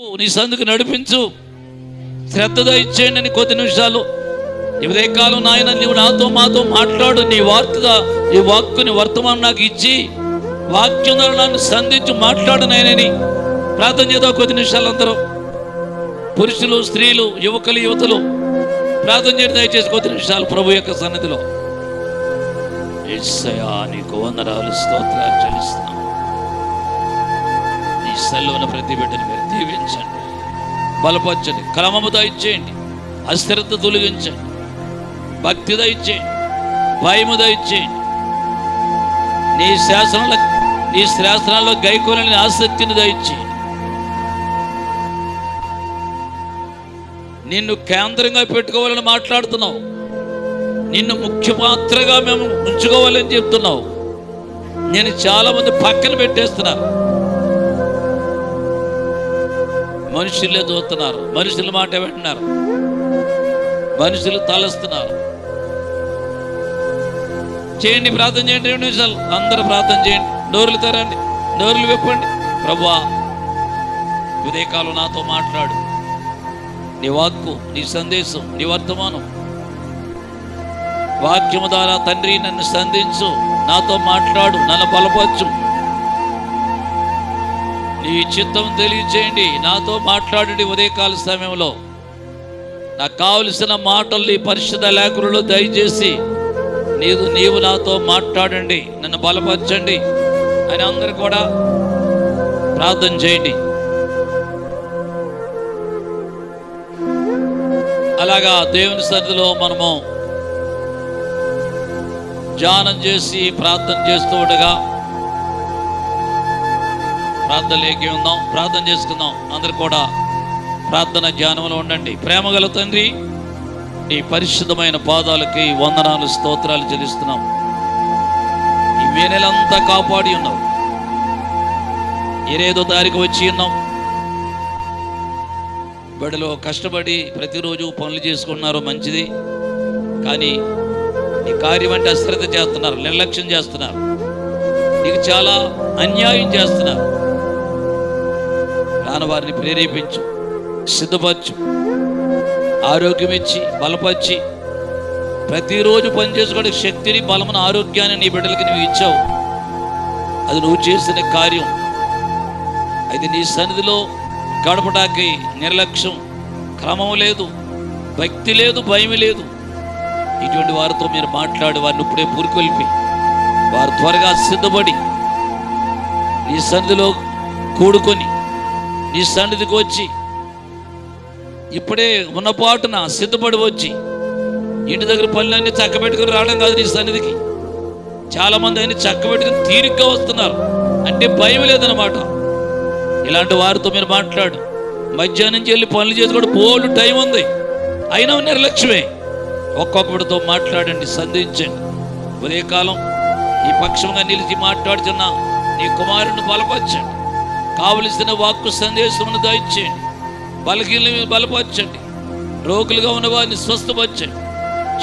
నీ సందుకు నడిపించు. శ్రద్ధగా ఇచ్చేయండి అని కొద్ది నిమిషాలు. ఈ ఉదయకాలం నాయన నీవు నాతో మాతో మాట్లాడు. నీ వార్తగా నీ వాక్కుని వర్తమానం నాకు ఇచ్చి వాక్యం ద్వారా నన్ను సంధించి మాట్లాడు నాయనని ప్రార్థన చేద్దాం కొద్ది నిమిషాలు అందరూ. పురుషులు స్త్రీలు యువకులు యువతులు ప్రార్థన చేయడం దయచేసి కొద్ది నిమిషాలు ప్రభు యొక్క సన్నిధిలో. యేసయ్యా నీకు వందరాలు స్తోత్రాలు చెల్లిస్తున్నాం. నీ ఉన్న ప్రతి బిడ్డను మీరు దీవించండి. బలపరచండి. క్రమము ఇచ్చేయండి అస్థిరత తొలగించండి. భక్తి దయచేయండి. భయము దయచేయండి. నీ శాసనంలో నీ శాసనాల్లో గైకోలని ఆసక్తిని దయచేయండి. నిన్ను కేంద్రంగా పెట్టుకోవాలని మాట్లాడుతున్నావు. నిన్ను ముఖ్య పాత్రగా మేము ఉంచుకోవాలని చెప్తున్నావు. నేను చాలామంది పక్కన పెట్టేస్తున్నాను మనుషులే చూస్తున్నారు మనుషుల మాట వింటున్నారు. మనుషులు తలస్తున్నారు. చేయండి ప్రార్థన చేయండి రెండు నిమిషాలు. అందరూ ప్రార్థన చేయండి. నోరులు తెరండి నోరులు విప్పండి. ప్రభా ఉదయకాలం నాతో మాట్లాడు. నీ వాక్కు నీ సందేశం నీ వర్తమానం. వాక్యము ద్వారా తండ్రి నన్ను సంధించు. నాతో మాట్లాడు నన్ను బలపరచు. నీ చిత్తం తెలియజేయండి. నాతో మాట్లాడండి ఉదయకాల సమయంలో. నాకు కావలసిన మాటలు నీ పరిశుద్ధ లేఖనులు దయచేసి నీవు నీవు నాతో మాట్లాడండి. నన్ను బలపరచండి. అని అందరు కూడా ప్రార్థన చేయండి. అలాగా దేవుని సన్నిధిలో మనము ధ్యానం చేసి ప్రార్థన చేస్తూ ఉండగా ప్రార్థన లేకి ఉందాం. ప్రార్థన చేసుకుందాం. అందరు కూడా ప్రార్థన ధ్యానంలో ఉండండి. ప్రేమగల తండ్రి నీ పరిశుద్ధమైన పాదాలకి వందనాలు స్తోత్రాలు చెల్లిస్తున్నాం. ఈ మే నెలంతా కాపాడి ఉన్నావు. ఏరేదో తారీఖు వచ్చి ఉన్నాం బడిలో కష్టపడి ప్రతిరోజు పనులు చేసుకున్నారు మంచిది. కానీ ఈ కార్యం అంటే అశ్రద్ధ చేస్తున్నారు నిర్లక్ష్యం చేస్తున్నారు. నీకు చాలా అన్యాయం చేస్తున్నారు. రాని వారిని ప్రేరేపించు సిద్ధపరచు ఆరోగ్యం ఇచ్చి బలపరిచి ప్రతిరోజు పనిచేసుకోవడం శక్తిని బలమున ఆరోగ్యాన్ని నీ బిడ్డలకి నువ్వు ఇచ్చావు. అది నువ్వు చేసిన కార్యం. అయితే నీ సన్నిధిలో గడపడానికి నిర్లక్ష్యం క్రమం లేదు భక్తి లేదు భయం లేదు. ఇటువంటి వారితో మీరు మాట్లాడి వారిని ఇప్పుడే పురికొల్పి వారు త్వరగా సిద్ధపడి నీ సన్నిధిలో కూడుకొని నీ సన్నిధికి వచ్చి ఇప్పుడే ఉన్నపాటున సిద్ధపడి వచ్చి ఇంటి దగ్గర పనులన్నీ చక్కబెట్టుకుని రావడం కాదు నీ సన్నిధికి. చాలామంది అయినా చక్కబెట్టుకుని తీరిగ్గా వస్తున్నారు. అంటే భయం లేదన్నమాట. ఇలాంటి వారితో మీరు మాట్లాడు. మధ్యాహ్నం నుంచి వెళ్ళి పనులు చేసుకోవడం పోలు టైం ఉంది. అయినా నిర్లక్ష్యమే. ఒక్కొక్కడితో మాట్లాడండి సంధించండి. ఉదయకాలం ఈ పక్షంగా నిలిచి మాట్లాడుతున్న నీ కుమారుని బలపరచండి. కావలసిన వాక్కు సందేశమును దాయించండి బలహీనని బలపరచండి. రోగులుగా ఉన్న వారిని స్వస్థపరచండి.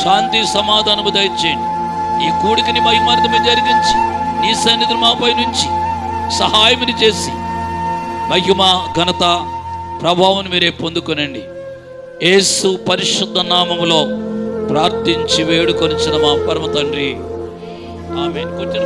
శాంతి సమాధానము దయచేయండి ఈ కూడికని మహిమార్థమే జరిగించి నీ సన్నిధిని మాపై నుంచి సహాయముని చేసి మహిమ ఘనత ప్రభావం మీరే పొందుకునండి. ఏసు పరిశుద్ధ నామములో ప్రార్థించి వేడుకొనిచిన మా పరమ తండ్రి. ఆమె కొంచెం